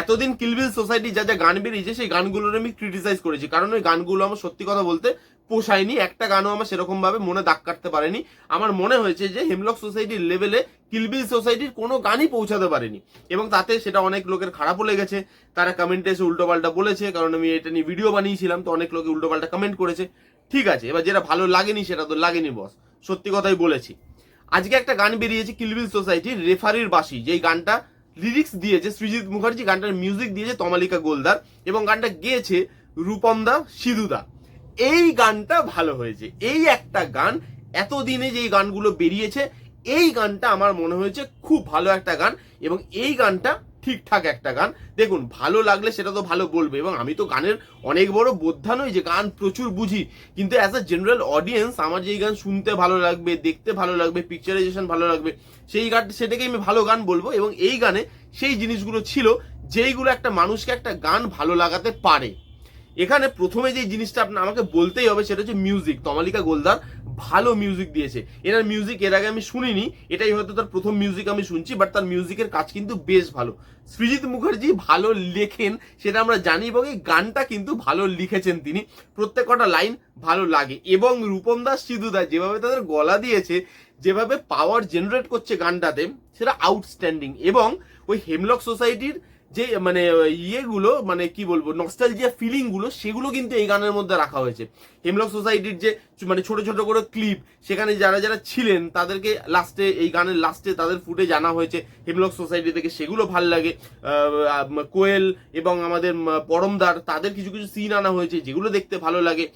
এতদিন কিলবিল সোসাইটি যা যা গান বেরিয়েছে, সেই গানগুলোর আমি ক্রিটিসাইজ করেছি। কারণ ওই গানগুলো আমার সত্যি কথা বলতে পোষায়নি। একটা গানও আমার সেরকম ভাবে মনে দাগ কাটতে পারেনি। আমার মনে হয়েছে যে হেমলক সোসাইটির লেভেলে কিলবিল সোসাইটির কোনো গানই পৌঁছাতে পারেনি। এবং তাতে সেটা অনেক লোকের খারাপও লেগেছে। তারা কমেন্টে এসে উল্টোপাল্টা বলেছে, কারণ আমি এটা নিয়ে ভিডিও বানিয়েছিলাম, তো অনেক লোকে উল্টোপাল্টা কমেন্ট করেছে। ঠিক আছে, এবার যেটা ভালো লাগেনি সেটা তো লাগেনি বস সত্যি কথাই বলেছি। আজকে একটা গান বেরিয়েছে কিলবিল সোসাইটির রেফারির বাসি যেই গানটা লিরিক্স দিয়েছে সৃজিৎ মুখার্জি, গানটার মিউজিক দিয়েছে তমালিকা গোলদার এবং গানটা গেয়েছে রূপন্দা সিধুদা। এই গানটা ভালো হয়েছে। এই একটা গান এতদিনে যে গানগুলো বেরিয়েছে, এই গানটা আমার মনে হয়েছে খুব ভালো একটা গান এবং এই গানটা ঠিকঠাক একটা গান। দেখুন, ভালো লাগলে সেটা তো ভালো বলবে, এবং আমি তো গানের অনেক বড় বোদ্ধা নই যে গান প্রচুর বুঝি। কিন্তু অ্যাজ আ জেনারেল অডিয়েন্স আমার যেই গান শুনতে ভালো লাগবে, দেখতে ভালো লাগবে পিকচারাইজেশন ভালো লাগবে, সেই গান সেটাকে আমি ভালো গান বলব, এবং এই গানে সেই জিনিসগুলো ছিল যেইগুলো একটা মানুষকে একটা গান ভালো লাগাতে পারে। এখানে প্রথমে যে জিনিসটা আপনার আমাকে বলতেই হবে সেটা হচ্ছে মিউজিক তমালিকা গোলদার ভালো মিউজিক দিয়েছে। এনার মিউজিক এর আগে আমি শুনিনি, এটাই হয়তো তার প্রথম মিউজিক আমি শুনছি বাট তার মিউজিকের কাজ কিন্তু বেশ ভালো। সৃজিৎ মুখার্জি ভালো লেখেন, সেটা আমরা জানি, এবং এই গানটা কিন্তু ভালো লিখেছেন তিনি। প্রত্যেক কটা লাইন ভালো লাগে। এবং রূপম দাস সিধুদা যেভাবে তাদের গলা দিয়েছে, যেভাবে পাওয়ার জেনারেট করছে গানটাতে, সেটা আউটস্ট্যান্ডিং এবং ওই হেমলক সোসাইটির যে মানে ইয়েগুলো মানে কি বলব নস্টালজিয়া ফিলিংগুলো সেগুলো কিন্তু এই গানের মধ্যে রাখা হয়েছে। হেমলক সোসাইটির যে মানে ছোট ছোট করে ক্লিপ সেখানে যারা যারা ছিলেন, তাদেরকে লাস্টে এই গানের লাস্টে তাদের ফুটে জানা হয়েছে হেমলক সোসাইটি থেকে। সেগুলো ভালো লাগে। কোয়েল এবং আমাদের পরমদার, তাদের কিছু কিছু সিন আনা হয়েছে, যেগুলো দেখতে ভালো লাগে।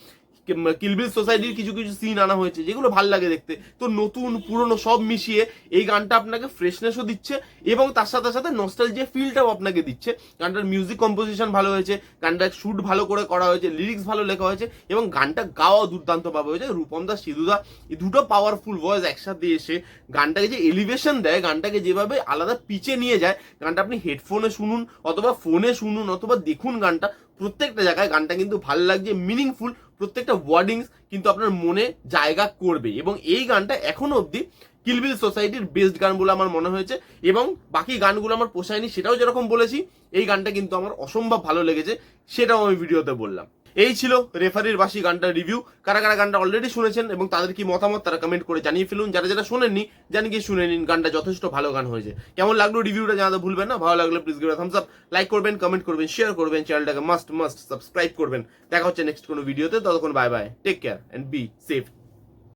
কিলবিল সোসাইটির কিছু কিছু সিন আনা হয়েছে, যেগুলো ভালো লাগে দেখতে। তো নতুন, পুরনো সব মিশিয়ে এই গানটা আপনাকে ফ্রেশনেসও দিচ্ছে এবং তার সাথে সাথে নস্টাল যে ফিলটাও আপনাকে দিচ্ছে। গানটার মিউজিক কম্পোজিশন ভালো হয়েছে, গানটার শ্যুট ভালো করে করা হয়েছে লিরিক্স ভালো লেখা হয়েছে এবং গানটা গাওয়া দুর্দান্ত ভাবে হয়েছে। রূপম দাস সিধুদা এই দুটো পাওয়ারফুল ভয়েস একসাথে এসে গানটাকে যে এলিভেশন দেয়, গানটাকে যেভাবে আলাদা পিচে নিয়ে যায়, গানটা আপনি হেডফোনে শুনুন অথবা ফোনে শুনুন অথবা দেখুন গানটা, প্রত্যেকটা জায়গায় গানটা কিন্তু ভালো লাগছে মিনিংফুল প্রত্যেকটা ওয়ার্ডিংস কিন্তু আপনার মনে জায়গা করবে। এবং এই গানটা এখনও অবধি কিলবিল সোসাইটির বেস্ট গান বলে আমার মনে হয়েছে এবং বাকি গানগুলো আমার পোষায়নি, সেটাও যেরকম বলেছি, এই গানটা কিন্তু আমার অসম্ভব ভালো লেগেছে, সেটাও আমি ভিডিওতে বললাম। এই ছিল রেফারির বাসি গানটার রিভিউ কারা কারা গানটা অলরেডি শুনেছেন এবং তাদের কি মতামত তারা কমেন্ট করে জানিয়ে ফেলুন। যারা যারা শোনেননি জানি গিয়ে শুনে নিন গানটা, যথেষ্ট ভালো গান হয়েছে। কেমন লাগল রিভিউটা জানাতে ভুলবেন না। ভালো লাগলে please give thumbs up like করবেন কমেন্ট করবেন শেয়ার করবেন চ্যানেলটাকে মাস্ট মাস্ট সাবস্ক্রাইব করবেন। দেখা হচ্ছে নেক্সট কোনো ভিডিওতে ততক্ষণ bye bye take care and be safe